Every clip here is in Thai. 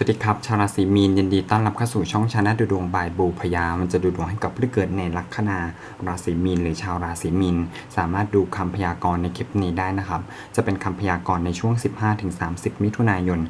สวัสดีครับ ชาวราศีมีนยินดีต้อนรับเข้าสู่ช่องชาแนลดูดวงบายบูพยา มันจะดูดวงให้กับผู้ที่เกิดในลัคนาราศีมีนหรือชาวราศีมีน สามารถดูคำพยากรณ์ในคลิปนี้ได้นะครับ จะเป็นคำพยากรณ์ในช่วง 15-30 มิถุนายน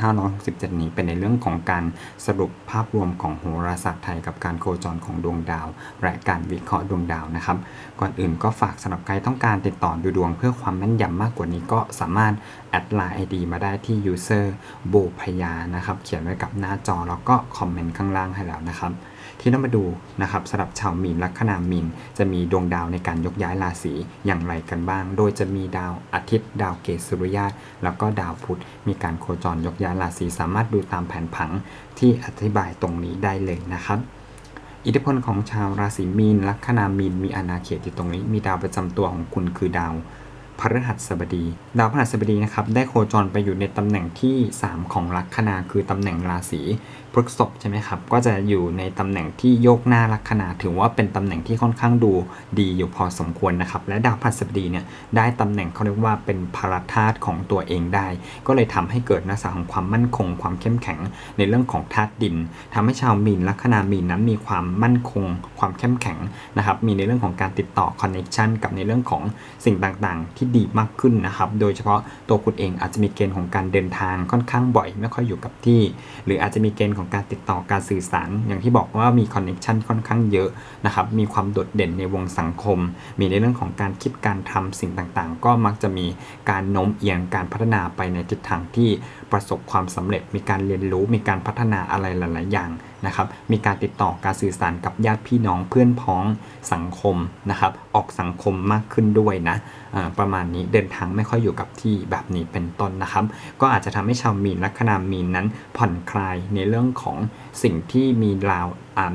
2567 นี้เป็นในเรื่องของการสรุปภาพรวมของโหราศาสตร์ไทยกับการโคจรของดวงดาว และการวิเคราะห์ดวงดาวนะครับ ก่อนอื่นก็ฝากสำหรับใครต้องการติดต่อดูดวงเพื่อความแม่นยำมากกว่านี้ก็สามารถแอดไลน์ ID มาได้ที่ user โบพยานะครับ เขียนไว้กับหน้าจอแล้วก็คอมเมนต์ข้างล่างให้แล้วนะครับ ที่ต้องมาดูนะครับสำหรับชาวมีนลัคนามีน จะมีดวงดาวในการยกย้ายราศีอย่างไรกันบ้าง โดยจะมีดาวอาทิตย์ ดาวเกตสุริยะแล้วก็ดาวพุธมีการโคจรยกย้ายราศีสามารถดูตามแผนผังที่อธิบายตรงนี้ได้เลยนะครับอิทธิพลของชาวราศีมีนลัคนามีนมีอาณาเขตอยู่ตรงนี้ มีดาวประจำตัวของคุณคือดาว พฤหัสบดี ดาวพฤหัสบดีนะครับได้โคจรไปอยู่ในตำแหน่งที่ 3 ของลัคนาคือตำแหน่งราศีพฤษภใช่ไหมครับ ก็จะอยู่ในตำแหน่งที่โยกหน้าลัคนาถือว่าเป็นตำแหน่งที่ค่อนข้างดูดีอยู่พอสมควรนะครับ และดาวพฤหัสบดีเนี่ยได้ตำแหน่งเขาเรียกว่าเป็นพารธาตุของตัวเองได้ ก็เลยทำให้เกิดลักษณะของความมั่นคง ความเข้มแข็งในเรื่องของธาตุดินทำให้ชาวมีนลัคนามีนนั้นมีความมั่นคง ความเข้มแข็งนะครับ มีในเรื่องของการติดต่อคอนเน็ชันกับในเรื่องของสิ่งต่างๆ ที่ดีมากขึ้นนะครับ โดยเฉพาะตัวคุณเองอาจจะมีเกณฑ์ของการเดินทางค่อนข้างบ่อย ไม่ค่อยอยู่กับที่ หรืออาจจะมีเกณฑ์ของการติดต่อการสื่อสาร อย่างที่บอกว่ามีคอนเน็ชันค่อนข้างเยอะนะครับมีความโดดเด่นในวงสังคม มีในเรื่องของการคิดการทำสิ่งต่างๆ ก็มักจะมีการโน้มเอียงการพัฒนาไปในทิศทางที่ประสบความสำเร็จ มีการเรียนรู้มีการพัฒนาอะไรหลาย ๆ อย่างนะครับมีการติดต่อการสื่อสารกับญาติพี่น้องเพื่อนพ้องสังคมนะครับออกสังคมมากขึ้นด้วยนะประมาณนี้เดินทางไม่ค่อยอยู่กับที่แบบนี้เป็นต้นนะครับ ก็อาจจะทำให้ชาวมีนลัคนามีนนั้นผ่อนคลายในเรื่องของสิ่งที่มีราว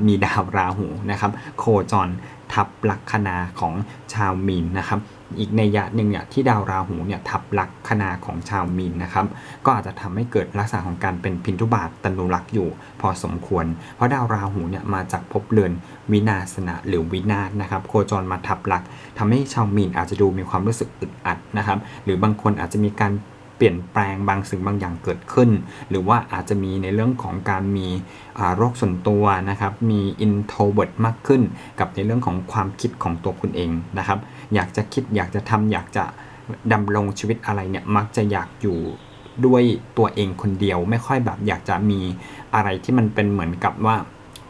มีดาวราหูนะครับโคจร ทับลัคนาของชาวมีนนะครับ อีกในยะหนึ่งเนี่ยที่ดาวราหูเนี่ยทับลัคนาของชาวมีนนะครับ ก็อาจจะทำให้เกิดลักษณะของการเป็นพินทุบาทตนุรักษ์อยู่ พอสมควร เพราะดาวราหูเนี่ยมาจากภพเรือนวินาศนะหรือวินาศนะครับ โคจรมาทับลักษณ์ทำให้ชาวมีนอาจจะดูมีความรู้สึกอึดอัดนะครับ หรือบางคนอาจจะมีการ เปลี่ยนแปลงบางสิ่งบางอย่างเกิดขึ้น หรือว่าอาจจะมีในเรื่องของการมีโรคส่วนตัวนะครับ มี introvert มากขึ้น กับในเรื่องของความคิดของตัวคุณเองนะครับ อยากจะคิดอยากจะทำอยากจะดำรงชีวิตอะไรเนี่ยมักจะอยากอยู่ด้วยตัวเองคนเดียวไม่ค่อยแบบอยากจะมีอะไรที่มันเป็นเหมือนกับว่า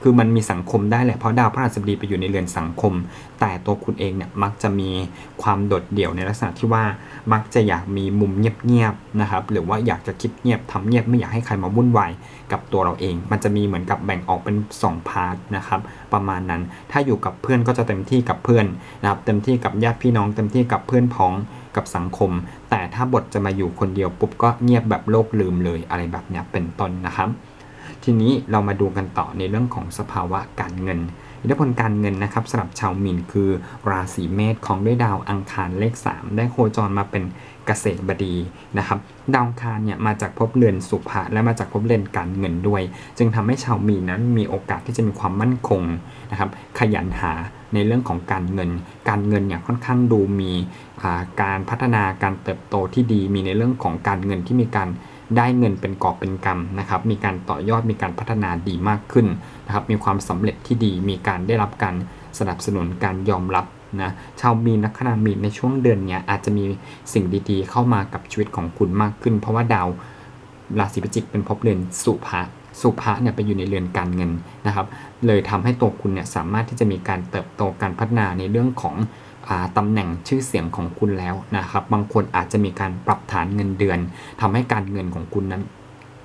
คือมันมีสังคมได้แหละเพราะดาวพฤหัสบดีไปอยู่ในเรือนสังคม แต่ตัวคุณเองเนี่ยมักจะมีความโดดเดี่ยวในลักษณะที่ว่ามักจะอยากมีมุมเงียบๆนะครับหรือว่าอยากจะคิดเงียบทำเงียบไม่อยากให้ใครมาวุ่นวายกับตัวเราเอง มันจะมีเหมือนกับแบ่งออกเป็น 2 พาร์ทนะครับประมาณนั้นถ้าอยู่กับเพื่อนก็จะเต็มที่กับเพื่อนนะครับเต็มที่กับญาติพี่น้อง เต็มที่กับเพื่อนพ้องกับสังคม แต่ถ้าบทจะมาอยู่คนเดียวปุ๊บก็เงียบแบบโลกลืมเลยอะไรแบบนี้เป็นต้นนะครับ ทีนี้เรามาดูกันต่อในเรื่องของสภาวะการเงินอิทธิพลการเงินนะครับสำหรับชาวมีนคือราศีเมษของด้วยดาวอังคารเลข 3 ได้โคจรมาเป็นเกษตรบดีนะครับดาวอังคารเนี่ยมาจากภพเรือนสุภะและมาจากภพเรือนการเงินด้วย จึงทำให้ชาวมีนนั้นมีโอกาสที่จะมีความมั่นคงนะครับขยันหาในเรื่องของการเงิน การเงินเนี่ยค่อนข้างดูมีการพัฒนาการเติบโตที่ดีมีในเรื่องของการเงินที่มีการ ได้เงินเป็นกอบเป็นกำนะครับ มีการต่อยอดมีการพัฒนาดีมากขึ้นนะครับ มีความสำเร็จที่ดี มีการได้รับการสนับสนุนการยอมรับนะ ชาวมีนลัคนามีนในช่วงเดือนเนี้ยอาจจะมีสิ่งดีๆ เข้ามากับชีวิตของคุณมากขึ้น เพราะว่าดาวราศีพิจิกเป็นภพเรือนสุภะสุภะเนี่ยไปอยู่ในเรือนการเงินนะครับ เลยทำให้ตัวคุณเนี่ยสามารถที่จะมีการเติบโตการพัฒนาในเรื่องของ ตำแหน่งชื่อเสียงของคุณแล้วนะครับ บางคนอาจจะมีการปรับฐานเงินเดือนทำให้การเงินของคุณนั้น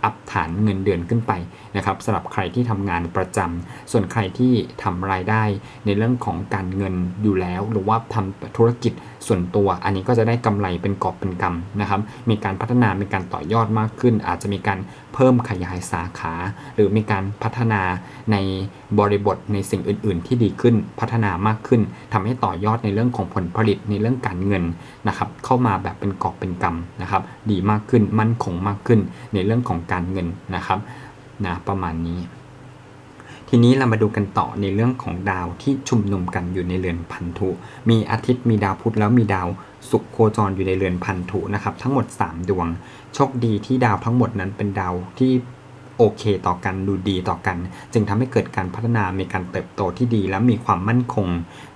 อัพฐานเงินเดือนขึ้นไปนะครับสำหรับใครที่ทำงานประจำส่วนใครที่ทำรายได้ในเรื่องของการเงินอยู่แล้ว หรือว่าทำธุรกิจส่วนตัว อันนี้ก็จะได้กำไรเป็นกอบเป็นกำนะครับ มีการพัฒนามีการต่อยอดมากขึ้น อาจจะมีการเพิ่มขยายสาขา หรือมีการพัฒนาในบริบทในสิ่งอื่น ๆ ที่ดีขึ้นพัฒนามากขึ้นทำให้ต่อยอดในเรื่องของผลผลิตในเรื่องการเงินนะครับเข้ามาแบบเป็นกอบเป็นกำนะครับดีมากขึ้นมั่นคงมากขึ้นในเรื่องของการเงินนะครับนะประมาณนี้ ทีนี้เรามาดูกันต่อในเรื่องของดาวที่ชุมนุมกันอยู่ในเรือนพันธุมีอาทิตย์มีดาวพุธแล้วมีดาวศุกร์โคจรอยู่ในเรือนพันธุนะครับ ทั้งหมด 3 ดวง โชคดีที่ดาวทั้งหมดนั้นเป็นดาวที่โอเคต่อกันดูดีต่อกัน จึงทำให้เกิดการพัฒนามีการเติบโตที่ดี และมีความมั่นคง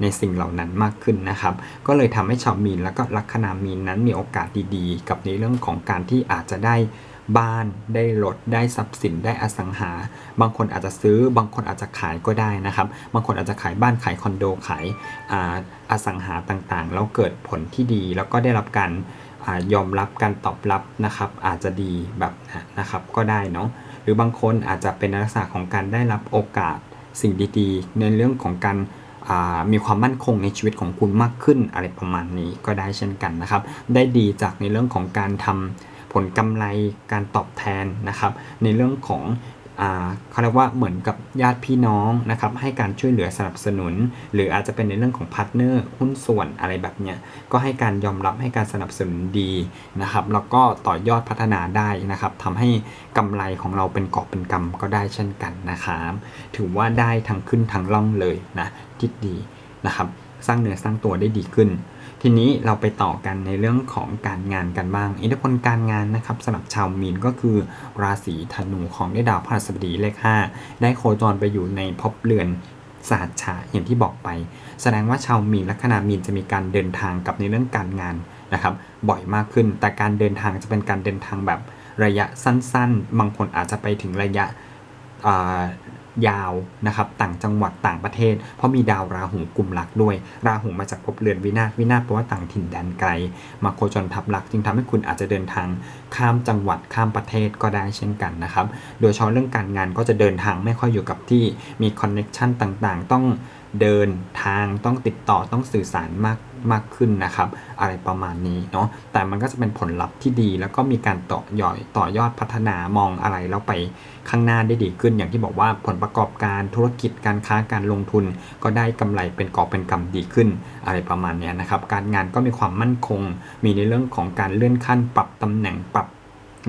ในสิ่งเหล่านั้นมากขึ้นนะครับ ก็เลยทำให้ชาวมีนแล้วก็ลัคนามีนนั้นมีโอกาสดีๆ กับในเรื่องของการที่อาจจะได้ บ้านได้รถได้ทรัพย์สินได้อสังหา บางคนอาจจะซื้อ บางคนอาจจะขายก็ได้นะครับ บางคนอาจจะขายบ้านขายคอนโดขายออสังหาต่างๆ แล้วเกิดผลที่ดีแล้วก็ได้รับการอยอมรับการตอบรับนะครับ อาจจะดีแบบนะครับก็ได้เนาะหรือบางคนอาจจะเป็นลักษณะของการได้รับโอกาสสิ่งดีๆ ในเรื่องของการมีความมั่นคงในชีวิตของคุณมากขึ้นอะไรประมาณนี้ก็ได้เช่นกันนะครับ ได้ดีจากในเรื่องของการทำ ผลกำไรการตอบแทนนะครับ ในเรื่องของเขาเรียกว่าเหมือนกับญาติพี่น้องนะครับให้การช่วยเหลือสนับสนุน หรืออาจจะเป็นในเรื่องของพาร์ทเนอร์หุ้นส่วนอะไรแบบเนี้ยก็ให้การยอมรับให้การสนับสนุนดีนะครับแล้วก็ต่อยอดพัฒนาได้นะครับทำให้กำไรของเราเป็นกอบเป็นกำก็ได้เช่นกันนะครับถือว่าได้ทั้งขึ้นทั้งล่องเลยนะทิศดีนะครับสร้างเนื้อสร้างตัวได้ดีขึ้น ทีนี้เราไปต่อกันในเรื่องของการงานกันบ้าง อิทธิพลการงานนะครับสำหรับชาวมีนก็คือ ราศีธนูของได้ดาวพฤหัสบดีเลข 5 ได้โคจรไปอยู่ในภพเรือนสหัสชาอย่างที่บอกไป แสดงว่าชาวมีนลัคนามีนจะมีการเดินทางกับในเรื่องการงานนะครับบ่อยมากขึ้น แต่การเดินทางจะเป็นการเดินทางแบบระยะสั้นๆ บางคนอาจจะไปถึงระยะ ยาวนะครับต่างจังหวัดต่างประเทศ เพราะมีดาวราหูกลุ่มหลักด้วย ราหูมาจากภพเรือนวินาศวินาศแปลว่าต่างถิ่นแดนไกล มาโคจรทับหลัก จึงทำให้คุณอาจจะเดินทางข้ามจังหวัดข้ามประเทศก็ได้เช่นกันนะครับ โดยเฉพาะเรื่องการงานก็จะเดินทางไม่ค่อยอยู่กับที่มีคอนเน็ชันต่างๆ ต้องเดินทางต้องติดต่อต้องสื่อสารมาก มากขึ้นนะครับ อะไรประมาณนี้เนาะแต่มันก็จะเป็นผลลัพธ์ที่ดี แล้วก็มีการต่อยอดต่อยอดพัฒนามองอะไรแล้วไปข้างหน้าได้ดีขึ้น อย่างที่บอกว่าผลประกอบการธุรกิจการค้าการลงทุน ก็ได้กำไรเป็นกอบเป็นกำดีขึ้น อะไรประมาณนี้นะครับ การงานก็มีความมั่นคง มีในเรื่องของการเลื่อนขั้นปรับตำแหน่งปรับ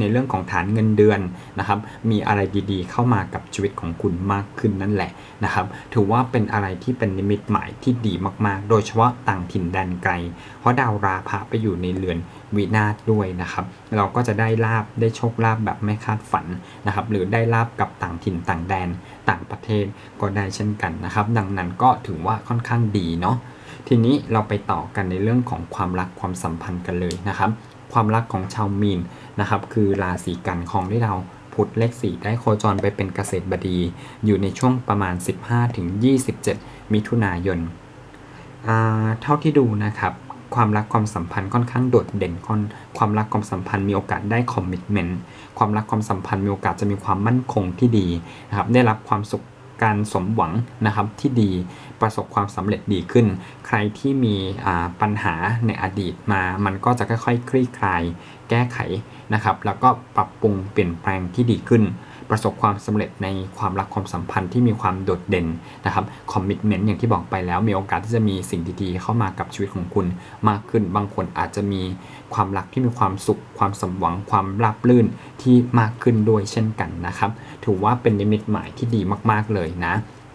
ในเรื่องของฐานเงินเดือนนะครับ มีอะไรดีๆ เข้ามากับชีวิตของคุณมากขึ้นนั่นแหละนะครับ ถือว่าเป็นอะไรที่เป็นนิมิตหมายที่ดีมากๆ โดยเฉพาะต่างถิ่นแดนไกล เพราะดาวราพะไปอยู่ในเรือนวินาศด้วยนะครับ เราก็จะได้ลาบได้โชคลาภแบบไม่คาดฝันนะครับ หรือได้ลาบกับต่างถิ่นต่างแดนต่างประเทศก็ได้เช่นกันนะครับ ดังนั้นก็ถือว่าค่อนข้างดีเนาะทีนี้เราไปต่อกันในเรื่องของความรักความสัมพันธ์กันเลยนะครับ ความรักของชาวมีนนะครับคือราศีกันของที่เราพุธเลขสี่ได้โคจรไปเป็นเกษตรบดี อยู่ในช่วงประมาณ 15-27 มิถุนายนเท่าที่ดูนะครับความรักความสัมพันธ์ค่อนข้างโดดเด่นค่อนความรักความสัมพันธ์มีโอกาสได้คอมมิชเมนต์ความรักความสัมพันธ์มีโอกาสจะมีความมั่นคงที่ดีนะครับได้รับความสุข การสมหวังนะครับที่ดีประสบความสำเร็จดีขึ้น ใครที่มีปัญหาในอดีตมา มันก็จะค่อยๆคลี่คลาย แก้ไขนะครับ แล้วก็ปรับปรุงเปลี่ยนแปลงที่ดีขึ้น ประสบความสำเร็จในความรักความสัมพันธ์ที่มีความโดดเด่นนะครับคอมมิชเมนต์อย่างที่บอกไปแล้วมีโอกาสที่จะมีสิ่งดีๆเข้ามากับชีวิตของคุณมากขึ้น บางคนอาจจะมีความรักที่มีความสุข ความสมหวังความราบรื่นที่มากขึ้นด้วยเช่นกันนะครับ ถือว่าเป็นนิมิตหมายที่ดีมากๆเลยนะ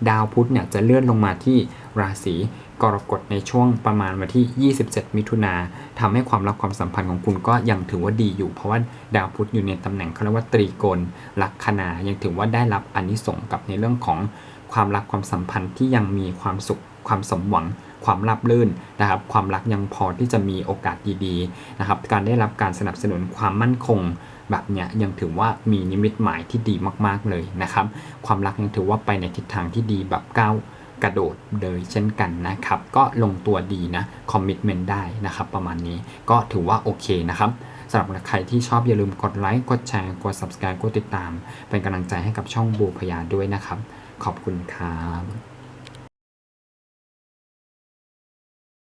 ดาวพุธเนี่ยจะเลื่อนลงมาที่ราศีกรกฎในช่วงประมาณวันที่ 27 มิถุนาทำให้ความรักความสัมพันธ์ของคุณก็ยังถือว่าดีอยู่ เพราะว่าดาวพุธอยู่ในตำแหน่งเขาเรียกว่าตรีโกณลัคนายังถือว่าได้รับอนนิสงส์กับในเรื่องของความรักความสัมพันธ์ที่ยังมีความสุขความสมหวัง ความราบรื่นนะครับ ความรักยังพอที่จะมีโอกาสดีๆนะครับ การได้รับการสนับสนุนความมั่นคงแบบเนี้ยยังถือว่ามีนิมิตหมายที่ดีมากๆเลยนะครับ ความรักยังถือว่าไปในทิศทางที่ดีแบบก้าวกระโดดเลยเช่นกันนะครับ ก็ลงตัวดีนะคอมมิชเมนต์ได้นะครับ ประมาณนี้ก็ถือว่าโอเคนะครับสำหรับใครที่ชอบอย่าลืมกดไลค์กดแชร์กด subscribe กดติดตาม เป็นกำลังใจให้กับช่องบูพยาด้วยนะครับ ขอบคุณครับ